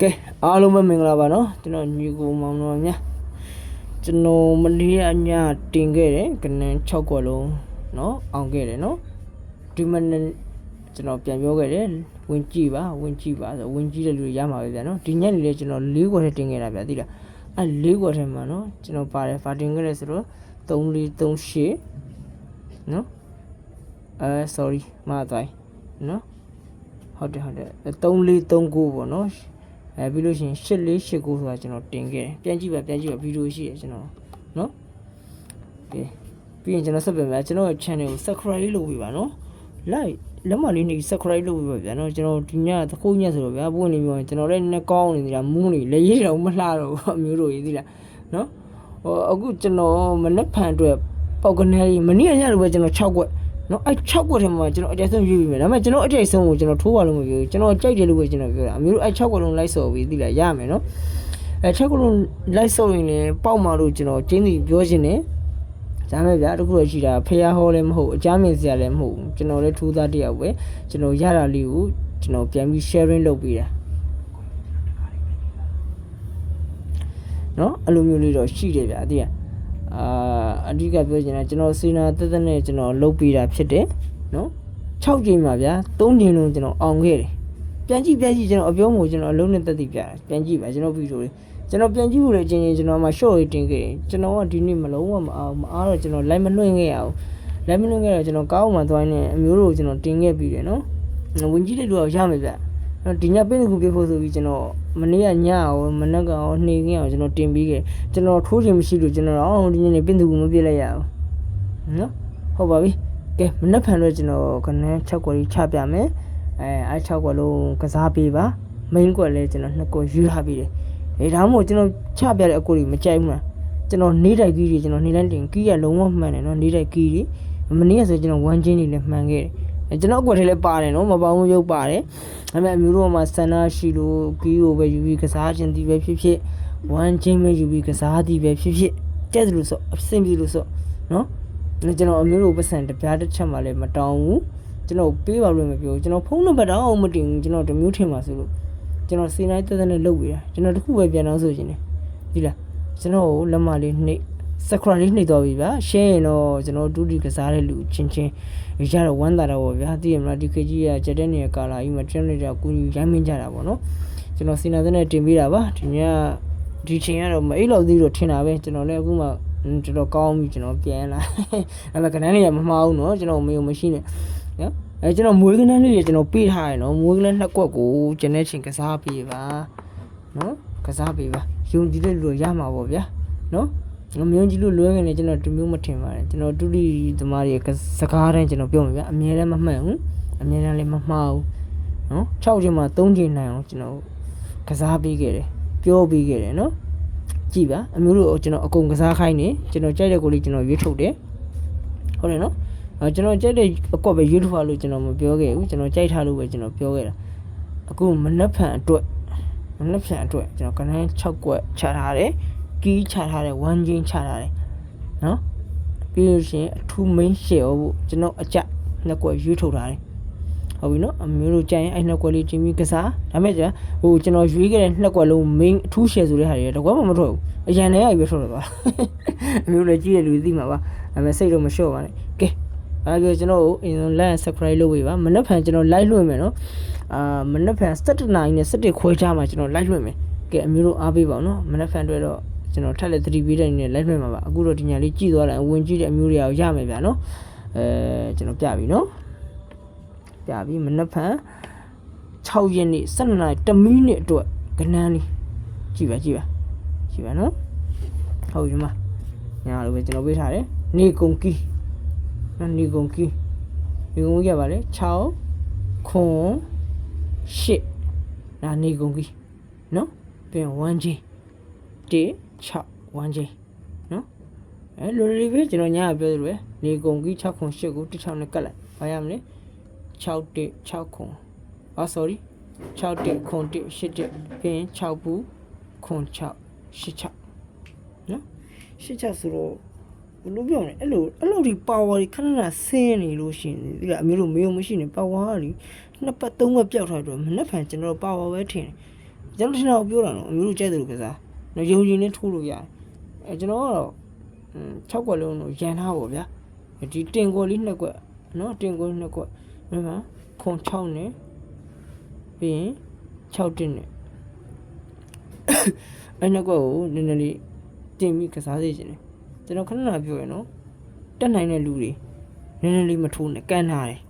ကဲအားလုံးပဲမင်္ဂလာပါနော်ကျွန်တော်ညီကိုမောင်တော်များကျွန်တော်မနေ့ကညတင်ခဲ့တယ်ကနန်း6ခွက်လုံးနော်အောင်ခဲ့တယ်နော်ဒီမနေ့ကျွန်တော်ပြန်ပြောခဲ့တယ်ဝင်ကြည့်ပါဝင်ကြည့်ပါဆိုဝင်ကြည့်တဲ့လူတွေရမှာပဲဗျာနော်ဒီညနေလေကျွန်တော်၄ခွက်ထဲတင်ခဲ့တာဗျာသိလားအဲ၄ခွက်ထဲမှာနော်ကျွန်တော်ပါတယ်ဖာတင်ခဲ့တယ်ဆိုတော့3 4 3 8နော်အဲ sorry မှားသွားပြီနော်ဟုတ်တယ်ဟုတ်တယ်3 4 3 9ပေါ့နော် အဲပြီးလို့ရှိရင်8489ဆိုတာကျွန်တော်တင်ခဲ့တယ်ပြန်ကြည့်ပါပြန်ကြည့်ပါဗီဒီယိုရှိတယ်ကျွန်တော်နော်ကဲပြီးရင်ကျွန်တော်ဆက်ပြန်မယ်ကျွန်တော်ရဲ့ channel ကို subscribe လုပ်ပေးပါနော် like လက်မလေးနေ subscribe လုပ်ပေးပါဗျာနော်ကျွန်တော်ဒီညသခိုးညက်ဆိုတော့ဗျာပွင့်နေပြောရင်ကျွန်တော်လည်းနည်းကောင်းနေသေးတာမူးနေလေရေးတော့မလှတော့ဘူးအမျိုးတို့ရေးသေးလားနော်ဟိုအခုကျွန်တော်မနက်ဖြန်အတွက်ပေါက်ကနေလေးမနေ့ကညလိုပဲကျွန်တော်6ခွက် နော်အဲ့6ခွက်ထဲမှာကျွန်တော်အကြိုက်ဆုံးရွေးပြီးမယ်ဒါပေမဲ့ကျွန်တော်အကြိုက်ဆုံးကိုကျွန်တော်ထိုးပါလို့မပြောဘူးကျွန်တော်ကြိုက်တယ်လို့ပဲကျွန်တော်ပြောတာအမျိုးတို့အဲ့6ခွက်လုံးလိုက်စော်ပြီးသိလားရမယ်နော်အဲ့6ခွက်လုံးလိုက်စော်ရင်လည်းပေါက်มาလို့ကျွန်တော်ကျင်းစီပြောချင်တယ်ဒါမဲ့ဗျာတခုတော့ရှိတာဖះဟောလည်းမဟုတ်အကြမ်းမြင်စရာလည်းမဟုတ်ဘူးကျွန်တော်လည်းထိုးသားတယောက်ပဲကျွန်တော်ရတာလေးကိုကျွန်တော်ပြန်ပြီး sharing လုပ်ပေးတာနော်အဲ့လိုမျိုးလေးတော့ရှိတယ်ဗျာအတိက အာအဓိကပြောချင်တာကျွန်တော်စီနာတက်တက်နဲ့ကျွန်တော်လုပ်ပေးတာဖြစ်တယ်နော်6ချိန်ပါဗျာ3ချိန်လုံးကျွန်တော်အောင်ခဲ့တယ်ပြန်ကြည့်ပြန်ကြည့်ကျွန်တော်အပြောမို့ကျွန်တော်အလုံးနဲ့တက်တည်ပြတာပြန်ကြည့်ပါကျွန်တော်ဗီဒီယိုလေးကျွန်တော်ပြန်ကြည့်ဖို့လေအချင်းချင်းကျွန်တော်မှ short လေးတင်ခဲ့တယ်ကျွန်တော်ကဒီနေ့မလုံးဝမအောင်မအားတော့ကျွန်တော် live မလွှင့်ခဲ့ရအောင် live မလွှင့်ခဲ့တော့ကျွန်တော်ကောင်းမှသွားနေအမျိုးတို့ကျွန်တော်တင်ခဲ့ပြီးတယ်နော်ဝင်ကြည့်တဲ့လူကရမယ်ဗျ နော်ဒီညပင်းကူပြဖို့ဆိုပြီးကျွန်တော်မနေ့ကညရောမနက်ကရောနှေခင်းရောကျွန်တော်တင်ပြီးခဲ့ကျွန်တော်ထိုးချင်မရှိလို့ကျွန်တော်အော်ဒီညနေပင်းကူမပြစ်လိုက်ရအောင်နော်ဟုတ်ပါပြီကဲမနက်ဖြန်တော့ကျွန်တော်ခဏ6ခွက်ကြီးချပြမယ်အဲအဲ6ခွက်လုံးကစားပေးပါ main ခွက်လည်းကျွန်တော်2ခွက်ယူထားပြီးတယ်အဲဒါမှမဟုတ်ကျွန်တော်ချပြတဲ့အကိုကြီးမကြိုက်ဘူးလားကျွန်တော်နေတိုက်ကြီးတွေကျွန်တော်နေတိုင်းတင်ကီးရလုံးဝမှန်တယ်နော်နေတိုက်ကီးတွေမနေ့ကဆိုကျွန်တော်1ချင်းတွေလည်းမှန်ခဲ့တယ်အဲ ကျွန်တော်အကွက်ထဲလည်းပါတယ်နော်မပေါင်းရုပ်ပါတယ်ဒါပေမဲ့အမျိုးတို့ကမှဆန္ဒရှိလို့ကီးကိုပဲယူပြီးကစားခြင်းဒီပဲဖြစ်ဖြစ်1ချင်းပဲယူပြီးကစားသည်ပဲဖြစ်ဖြစ်ကြက်သလိုဆိုအဆင်ပြေလို့ဆိုနော်ဒါကျွန်တော်အမျိုးတို့ပတ်စံတပြားတစ်ချက်မှလည်းမတောင်းဘူးကျွန်တော်ပေးပါလို့မပြောဘူးကျွန်တော်ဖုန်းနံပါတ်တော့မတင်ဘူးကျွန်တော်တမျိုးထင်ပါဆိုလို့ကျွန်တော်စီနိုင်တက်တက်နဲ့လုပ်ပေးတာကျွန်တော်တခုပဲပြန်တော့ဆိုရှင်နေဒီလားကျွန်တော်ကိုလက်မလေးနှိပ် စခရလေးနှိပ်တော့ပြီဗျာရှင်းရင်တော့ကျွန်တော်ဒုတိကစားတဲ့လူချင်းချင်းရတော့ဝမ်းသာတော့ဗောဗျာသိရမလားဒီခေတ်ကြီးကကြက်တဲ့နေကာလာကြီးမှာတင်လိုက်တာကူညီရိုင်းမင်းကြတာဗောနော်ကျွန်တော်စီနာတဲ့နဲ့တင်ပေးတာပါဒီညဒီချိန်ကတော့မအိတ်လောက်သေးတော့ထင်တာပဲကျွန်တော်လည်းအခုမှတော်တော်ကောင်းပြီကျွန်တော်ပြန်လာအဲ့မဲ့ကနန်းလေးကမမှားဘူးနော်ကျွန်တော်မေယုံမရှိနဲ့နော်အဲကျွန်တော်မွေးကနန်းလေးတွေကျွန်တော်ပေးထားရနော်မွေးကနန်းနှစ်ကွက်ကိုကျွန်တဲ့ချိန်ကစားပေးပါနော်ကစားပေးပါယုံကြည်တဲ့လူရမှာပေါ့ဗျာနော် ငမယုံကြည်လို့လွဲနေကျွန်တော်ဒီမျိုးမထင်ပါနဲ့ကျွန်တော်တူတီသမားတွေစကားတိုင်းကျွန်တော်ပြောမှာဗျာအမြဲတမ်းမမှန်ဘူးအမြဲတမ်းလည်းမမှားဘူးနော်6ချိန်မှာ3ချိန်နိုင်အောင်ကျွန်တော်ကစားပေးခဲ့တယ်ပြောပေးခဲ့တယ်နော်ကြည်ပါအမျိုးတို့ကျွန်တော်အကုန်ကစားခိုင်းနေကျွန်တော်ကြိုက်တဲ့ကိုလေးကျွန်တော်ရွေးထုတ်တယ်ဟုတ်တယ်နော်အဲကျွန်တော်ကြိုက်တဲ့အကွက်ပဲရွေးထုတ်ပါလို့ကျွန်တော်မပြောခဲ့ဘူးကျွန်တော်ကြိုက်ထားလို့ပဲကျွန်တော်ပြောခဲ့တာအခုမနှက်ဖန်အတွက်မနှက်ဖန်အတွက်ကျွန်တော်ကနန်း6ကွက်ချထားတယ် ကီးချထားတယ်1ချင်းချထားတယ်နော်ပြီးလို့ရှိရင်အထူး main share ဖို့ကျွန်တော်အကြနှစ်ကွက်ရွေးထုတ်ထားတယ်ဟုတ်ပြီနော်အမျိုးတို့ကြိုင်အဲ့နှစ်ကွက်လေးချင်းပြီးကစားဒါမဲ့ကျဟိုကျွန်တော်ရွေးခဲ့တဲ့နှစ်ကွက်လုံး main အထူး share ဆိုတဲ့ဟာတွေတကွက်မှမထွက်ဘူးအရန်လည်းရပြီးထွက်တော့သွားအမျိုးလည်းကြည့်ရလူသိမှာပါဒါမဲ့စိတ်တော့မလျှော့ပါနဲ့ကဲအဲ့ဒီကျွန်တော်ကိုအရင်ဆုံး like and subscribe လုပ်ပေးပါမနေ့ဖန်ကျွန်တော် like လွှင့်မယ်နော်အာမနေ့ဖန်17နိုင်နဲ့17ခွဲခြားမှာကျွန်တော် like လွှင့်မယ်ကဲအမျိုးတို့အားပေးပါအောင်နော်မနေ့ဖန်တွေ့တော့ ကျွန်တော်ထပ်လက်သတိပေးတဲ့အနေနဲ့ like လွှင့်မှာပါအခုတော့ဒီညာလေးကြည့်သွားတယ်ဝင်ကြည့်တဲ့အမျိုးတွေကရမယ်ဗျာနော်အဲကျွန်တော်ပြပြီနော်ပြပြီမနေ့ဖန်6ရက်နေ့17နိုင်1မိနစ်အတွက်ကနန်းလေးကြည့်ပါကြည့်ပါကြည့်ပါနော်ဟုတ်ပြီမညာလိုပဲကျွန်တော်ပေးထားတယ်နေကုန်ကီးနော်နေကုန်ကီးနေကုန်ကီးရပါလေ6ခွန်8ဒါနေကုန်ကီးနော်ပြန်1ချင်း1 6 1ချင်းနော်အဲလိုလိုလေးပဲကျွန်တော်ညာပြောသလိုပဲနေကုန်ကီး6ခွန်8ကို16နဲ့ကတ်လိုက်ဘာရမလဲ6 1 6ခွန်အာ sorry 6 1ခွန်1 8 1ပြန်6ဘူးခွန်6 8 6နော်8 6ဆိုတော့ဘယ်လိုပြောလဲအဲ့လိုအဲ့လိုဒီ power တွေခဏခဏဆင်းနေလို့ရှိရင်ဒီကအမျိုးလိုမေးမရှိနေ power ကလေနှစ်ပတ်သုံးပတ်ပျောက်ထားတော့မနှက်ဖန်ကျွန်တော် power ပဲထင်တယ်ကျွန်တော်ထင်တော့ပြောတာနော်အမျိုးတို့ကြိုက်တယ်လို့ကစား နော်ယုံကြည်နဲ့ထိုးလို့ရတယ်အဲကျွန်တော်ကတော့อืม6ကွက်လုံးတော့ရန်ထားပါဗျာဒီတင်ကွက်လေး2ကွက်နော်တင်ကွက်2ကွက်ဘယ်မှာခွန်6နဲ့ပြီးရင်6တင်နဲ့အဲ့နှစ်ကွက်ကိုနည်းနည်းလေးတင်ပြီးကစားစေချင်တယ်ကျွန်တော်ခဏခဏပြောရနော်တက်နိုင်တဲ့လူတွေနည်းနည်းလေးမထိုးနဲ့ကန့်ထားတယ်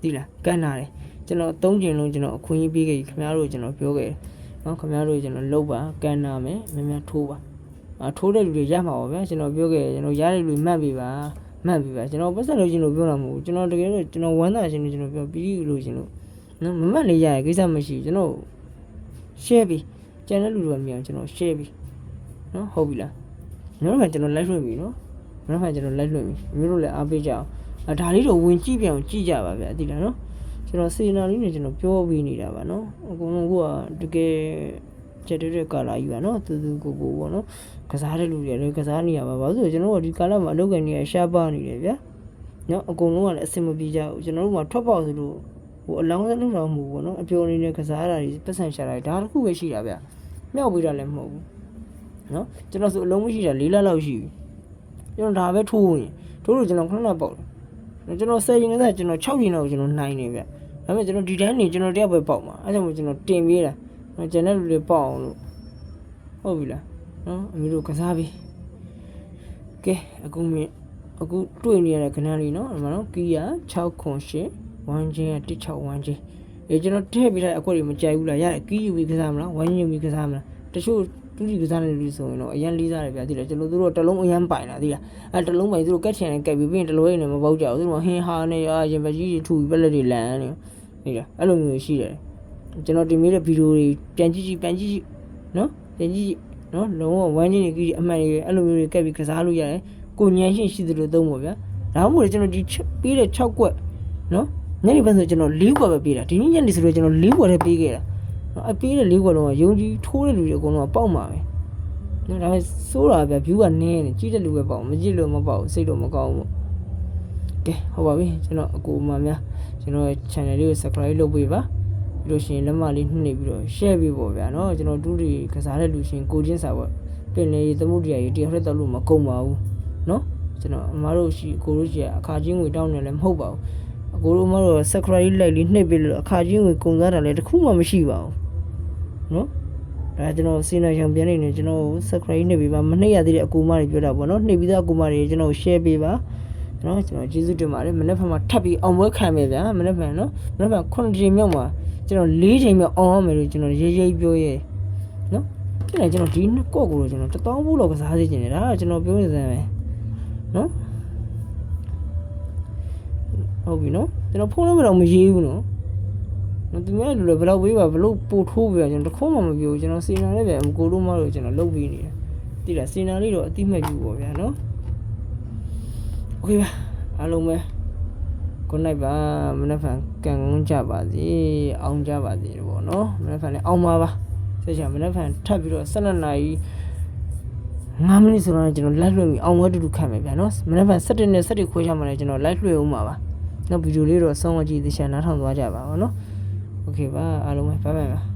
ဒီလားကန့်ထားတယ်ကျွန်တော်သုံးကျင်လုံးကျွန်တော်အခွင့်အရေးပေးခဲ့ပြီခင်ဗျားတို့ကျွန်တော်ပြောခဲ့တယ် နော်ခင်ဗျားတို့ကျွန်တော်လုပ်ပါကန့်နာမယ်များများထိုးပါအထိုးတဲ့လူတွေရမှာပါဗျာကျွန်တော်ပြောခဲ့တယ်ကျွန်တော်ရတဲ့လူမှတ်ပေးပါမှတ်ပေးပါကျွန်တော်ပတ်သက်လို့ကျွန်တော်ပြောတာမဟုတ်ဘူးကျွန်တော်တကယ်လို့ကျွန်တော်ဝမ်းသာရှင်လို့ကျွန်တော်ပြောပြီးလို့ရှင်လို့နော်မမှတ်လေးရရဲ့ကိစ္စမရှိဘူးကျွန်တော် share ပြီးကျန်တဲ့လူတွေကမြင်အောင်ကျွန်တော် share ပြီးနော်ဟုတ်ပြီလားကျွန်တော်ကကျွန်တော် live လွှင့်ပြီနော်ကျွန်တော်ကကျွန်တော် live လွှင့်ပြီမျိုးတို့လည်းအားပေးကြအောင်အဒါလေးတော့ဝင်ကြည့်ပြအောင်ကြည့်ကြပါဗျာဒီလားနော် ကျွန်တော်စေနာလေးနဲ့ကျွန်တော်ပြောပြီးနေတာပါနော်အကုန်လုံးကတကယ်ချက်တဲ့ကာလာကြီးပါနော်သူသူကိုကိုပေါ့နော်ကစားတဲ့လူတွေလည်းကစားနေရပါဘာလို့ဆိုကျွန်တော်တို့ဒီကာလာမှာအလုပ်ကနေရရှားပါနေတယ်ဗျာနော်အကုန်လုံးကလည်းအဆင်မပြေကြဘူးကျွန်တော်တို့ကထွက်ပေါက်ဆိုလို့ဟိုအလောင်းစလုံးတော့မဟုတ်ဘူးပေါ့နော်အပျော်အနေနဲ့ကစားတာတွေပတ်စံရှာတာတွေဒါတခုပဲရှိတာဗျာမြောက်ပေးတာလည်းမဟုတ်ဘူးနော်ကျွန်တော်ဆိုအလုံးမရှိတာ၄လလောက်ရှိပြီကျွန်တော်ဒါပဲထိုးရင်ထိုးလို့ကျွန်တော်ခဏခဏပေါက်တယ်ကျွန်တော်10ရင်ကစားကျွန်တော်6ရင်တော့ကျွန်တော်နိုင်နေဗျာ ဒါပေမဲ့ကျွန်တော်ဒီတိုင်းနေကျွန်တော်တယောက်ပဲပေါက်မှာအဲဒါကြောင့်ကျွန်တော်တင်ပေးတာကျန်တဲ့လူတွေပေါက်အောင်လို့ဟုတ်ပြီလားနော်အမျိုးတို့ကစားပြီကဲအခုမြင်အခုတွေ့နေရတဲ့ခဏလေးနော်ဒီမှာနော်ကီယာ6ခွန်8ဝမ်းချင်းက16ဝမ်းချင်းအေးကျွန်တော်ထည့်ပြီးလိုက်အကွက်တွေမကြိုက်ဘူးလားရတယ်ကီယူပြီးကစားမလားဝမ်းချင်းယူပြီးကစားမလားတချို့ တူတီကစားနေလူဆိုရင်တော့အရန်လေးစားတယ်ဗျာသိလားကျွန်တော်တို့တော့တလုံးအရန်ပိုင်တာသိလားအဲတလုံးပိုင်သူတို့ကက်ချင်နဲ့ကက်ပြီးပြီးရင်တလုံးရင်းနဲ့မပေါက်ကြဘူးသူတို့ဟင်းဟာနဲ့အာရင်ပကြီးတွေထူပြီးပလက်တွေလန်နေသိလားအဲ့လိုမျိုးရှိတယ်ကျွန်တော်တင်မိတဲ့ဗီဒီယိုတွေပြန်ကြည့်ကြည့်ပြန်ကြည့်ကြည့်နော်ပြန်ကြည့်ကြည့်နော်လုံးဝဝမ်းချင်းတွေကြီးအမှန်တွေအဲ့လိုမျိုးတွေကက်ပြီးကစားလို့ရတယ်ကိုညံရှင်းရှိသလိုသုံးပါဗျာဒါမှမဟုတ်ကျွန်တော်ဒီပေးတဲ့6ကွက်နော်ညနေပိုင်းဆိုကျွန်တော်၄ကွက်ပဲပေးတာဒီနေ့ညနေဆိုတော့ကျွန်တော်၄ကွက်တည်းပေးခဲ့တာ နော်အပေးတဲ့၄ကွက်လုံးကယုံကြည်ထိုးတဲ့လူတွေအကုန်လုံးကပေါက်မှာပဲနော်ဒါပေမဲ့စိုးတာဗျ view ကနည်းနေကြီးတဲ့လူပဲပေါက်မကြည့်လို့မပေါက်စိတ်တော့မကောင်းဘူးကဲဟုတ်ပါပြီကျွန်တော်အကူအမများကျွန်တော် channel လေးကို subscribe လုပ်ပေးပါပြီးလို့ရှိရင်လက်မလေးနှိမ့်နေပြီးတော့ share ပေးပေါ့ဗျာနော်ကျွန်တော်ဒုတိကစားတဲ့လူရှင်ကိုချင်းစာပေါ့ပင်လေသမုဒ္ဒရာကြီးတရားရက်တော့လို့မကုန်ပါဘူးနော်ကျွန်တော်အမားတို့ရှိကိုတို့ရှိအခါချင်းငွေတောင်းနေလည်းမဟုတ်ပါဘူးအ ကိုတို့မတို့ subscribe လိုက်လေးနှိပ်ပေးလို့အခါချင်းငွေကုန်သားတာလည်းတစ်ခုမှမရှိပါဘူးနော်ဒါကျွန်တော်စီနာရှောင်ပြန်နေနေကျွန်တော် subscribe နှိပ်ပေးပါမနှိပ်ရသေးတဲ့အကူမတွေပြောတာပေါ့နော်နှိပ်ပြီးသားအကူမတွေကျွန်တော် share ပေးပါနော်ကျွန်တော်ကျေးဇူးတင်ပါတယ်မနေ့ကမှထပ်ပြီးအောင်ပွဲခံမယ်ဗျာမနေ့ကနော်မနေ့က9ချိန်မြောက်မှာကျွန်တော်4ချိန်မြောက်အောင်ရမယ်လို့ကျွန်တော်ရေးရေးပြောရဲနော်ပြန်လေကျွန်တော်ဒီနှစ်ကော့ကိုတော့ကျွန်တော်1000ဘူးလောက်ကစားစေချင်တယ်ဒါကကျွန်တော်ပြောနေစမ်းပဲနော် ဟုတ်ပြီနော်ကျွန်တော်ဖုန်းနံပါတ်တော့မရေးဘူးနော်နော်သူများလူလည်းဘယ်တော့ဝေးပါဘလို့ပို့ထိုးပြီးတော့ကျွန်တော်တခုမှမပြောဘူးကျွန်တော်စီနာလေးပဲအမကိုတို့မလို့ကျွန်တော်လုပ်ပြီးနေတယ်တိလားစီနာလေးတော့အတိမတ်ယူပေါ့ဗျာနော်โอเคပါအားလုံးပဲ good night ပါမနေ့ကကံကုန်းကြပါစေအောင်ကြပါစေပေါ့နော်မနေ့ကလည်းအောင်ပါပါဆက်ချင်မနေ့ကထပ်ပြီးတော့12နာရီ9မိနစ်ဆိုတော့ကျွန်တော်လက်လွှင့်ပြီးအောင်ဝဲတူတူခံမယ်ဗျာနော်မနေ့က7နဲ့7ခွဲချမှလည်းကျွန်တော်လိုက်လွှင့်အောင်ပါပါ နောက်ဗီဒီယိုလေးတော့ဆုံးအကြည့်သေချာနားထောင်သွားကြပါဘောနော်โอเคပါအားလုံးပဲဘိုင်ဘိုင်ပါ